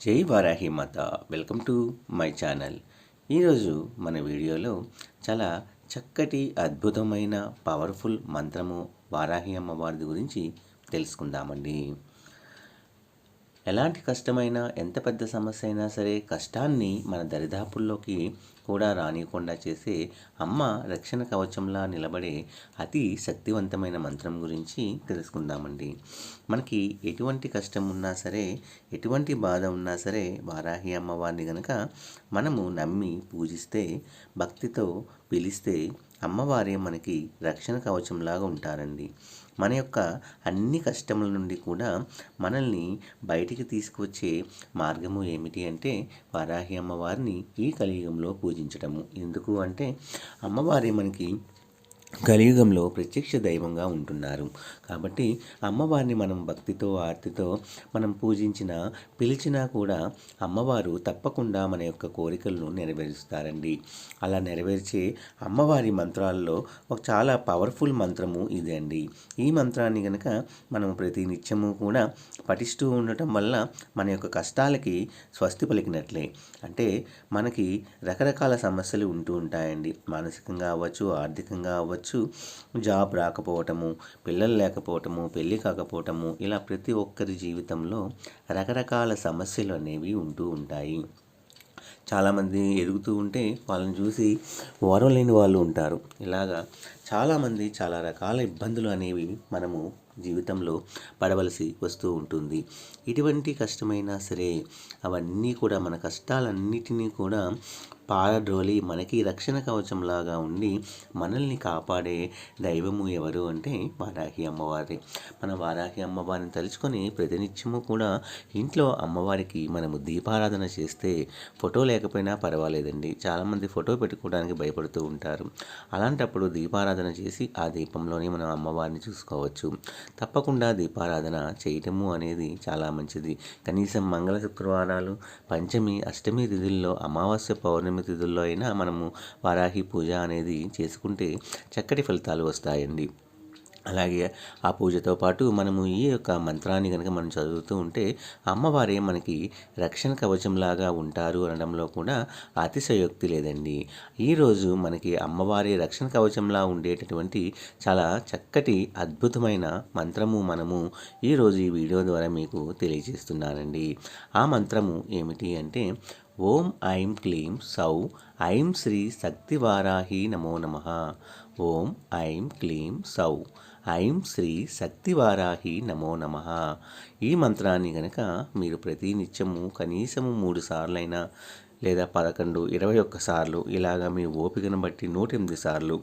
జై వారాహి మాత. Welcome to my channel. ఈరోజు మన వీడియోలో చాలా చక్కటి అద్భుతమైన పవర్ఫుల్ మంత్రము వారాహి అమ్మవారిది గురించి తెలుసుకుందామండి. ఎలాంటి కష్టమైనా ఎంత పెద్ద సమస్య అయినా సరే కష్టాన్ని మన దరిదాపుల్లోకి కూడా రానియకుండా చేసే అమ్మ రక్షణ కవచంలా నిలబడే అతి శక్తివంతమైన మంత్రం గురించి తెలుసుకుందామండి. మనకి ఎటువంటి కష్టం ఉన్నా సరే ఎటువంటి బాధ ఉన్నా సరే వారాహి అమ్మవారిని గనక మనము నమ్మి పూజిస్తే భక్తితో పిలిస్తే అమ్మవారే మనకి రక్షణ కవచంలాగా ఉంటారండి. మన యొక్క అన్ని కష్టముల నుండి కూడా మనల్ని బయటికి తీసుకువచ్చే మార్గము ఏమిటి అంటే వారాహి అమ్మవారిని ఈ కలియుగంలో పూజించటము. ఎందుకు అంటే అమ్మవారే మనకి కలియుగంలో ప్రత్యక్ష దైవంగా ఉంటున్నారు. కాబట్టి అమ్మవారిని మనం భక్తితో ఆర్తితో మనం పూజించిన పిలిచినా కూడా అమ్మవారు తప్పకుండా మన యొక్క కోరికలను నెరవేరుస్తారండి. అలా నెరవేర్చే అమ్మవారి మంత్రాల్లో ఒక చాలా పవర్ఫుల్ మంత్రము ఇదే అండి. ఈ మంత్రాన్ని కనుక మనం ప్రతి నిత్యము కూడా పఠిస్తూ ఉండటం వల్ల మన యొక్క కష్టాలకి స్వస్తి పలికినట్లే. అంటే మనకి రకరకాల సమస్యలు ఉంటూ ఉంటాయండి. మానసికంగా అవ్వచ్చు ఆర్థికంగా అవ్వచ్చు కావచ్చు. జాబ్ రాకపోవటము పిల్లలు లేకపోవటము పెళ్ళి కాకపోవటము ఇలా ప్రతి ఒక్కరి జీవితంలో రకరకాల సమస్యలు అనేవి ఉంటూ ఉంటాయి. చాలామంది ఎదుగుతూ ఉంటే వాళ్ళని చూసి ఓరలేని వాళ్ళు ఉంటారు. ఇలాగా చాలామంది చాలా రకాల ఇబ్బందులు అనేవి మనము జీవితంలో పడవలసి వస్తూ ఉంటుంది. ఇటువంటి కష్టమైనా సరే అవన్నీ కూడా మన కష్టాలన్నిటినీ కూడా పారడ్రోలి మనకి రక్షణ కవచంలాగా ఉండి మనల్ని కాపాడే దైవము ఎవరు అంటే వారాహి అమ్మవారి. మన వారాహి అమ్మవారిని తలుచుకొని ప్రతినిత్యము కూడా ఇంట్లో అమ్మవారికి మనము దీపారాధన చేస్తే ఫోటో లేకపోయినా పర్వాలేదండి. చాలామంది ఫోటో పెట్టుకోవడానికి భయపడుతూ ఉంటారు. అలాంటప్పుడు దీపారాధన చేసి ఆ దీపంలోనే మనం అమ్మవారిని చూసుకోవచ్చు. తప్పకుండా దీపారాధన చేయటము అనేది చాలా మంచిది. కనీసం మంగళ శుక్రవారాలు పంచమి అష్టమి తిథుల్లో అమావాస్య పౌర్ణమి తిథుల్లో అయినా మనము వారాహి పూజ అనేది చేసుకుంటే చక్కటి ఫలితాలు వస్తాయండి. అలాగే ఆ పూజతో పాటు మనము ఈ యొక్క మంత్రాన్ని కనుక మనం చదువుతూ ఉంటే అమ్మవారే మనకి రక్షణ కవచంలాగా ఉంటారు అనడంలో కూడా అతిశయోక్తి లేదండి. ఈరోజు మనకి అమ్మవారి రక్షణ కవచంలా ఉండేటటువంటి చాలా చక్కటి అద్భుతమైన మంత్రము మనము ఈరోజు ఈ వీడియో ద్వారా మీకు తెలియజేస్తున్నానండి. ఆ మంత్రము ఏమిటి అంటే ఓం ఐం క్లీం సౌ ఐం శ్రీ శక్తివారాహి నమో నమ. ఓం ఐం క్లీం సౌ ఐం శ్రీ శక్తివారాహి నమో నమ. ఈ మంత్రాన్ని గనక మీరు ప్రతి నిత్యము కనీసము మూడు సార్లైనా లేదా పదకొండు ఇరవై ఒక్క సార్లు ఇలాగా మీ ఓపికను బట్టి నూట ఎనిమిది సార్లు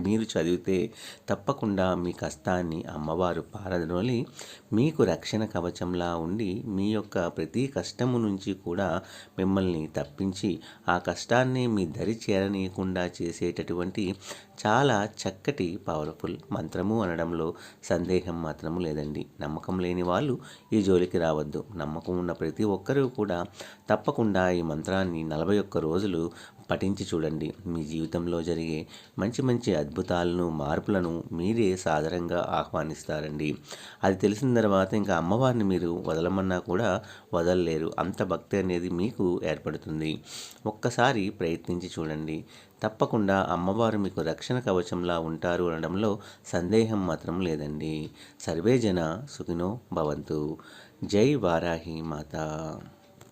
మీరు చదివితే తప్పకుండా మీ కష్టాన్ని అమ్మవారు పారదనోలి మీకు రక్షణ కవచంలా ఉండి మీ యొక్క ప్రతి కష్టము నుంచి కూడా మిమ్మల్ని తప్పించి ఆ కష్టాన్ని మీ దరి చేరనీయకుండా చేసేటటువంటి చాలా చక్కటి పవర్ఫుల్ మంత్రము అనడంలో సందేహం మాత్రము లేదండి. నమ్మకం లేని వాళ్ళు ఈ జోలికి రావద్దు. నమ్మకం ఉన్న ప్రతి ఒక్కరూ కూడా తప్పకుండా ఈ మంత్రాన్ని నలభై ఒక్క రోజులు పఠించి చూడండి. మీ జీవితంలో జరిగే మంచి మంచి అద్భుతాలను మార్పులను మీరే సాధారణంగా ఆహ్వానిస్తారండి. అది తెలిసిన తర్వాత ఇంకా అమ్మవారిని మీరు వదలమన్నా కూడా వదలలేరు. అంత భక్తి అనేది మీకు ఏర్పడుతుంది. ఒక్కసారి ప్రయత్నించి చూడండి. తప్పకుండా అమ్మవారు మీకు రక్షణ కవచంలా ఉంటారు అనడంలో సందేహం మాత్రం లేదండి. సర్వే జన సుఖినో భవంతు. జై వారాహి మాత.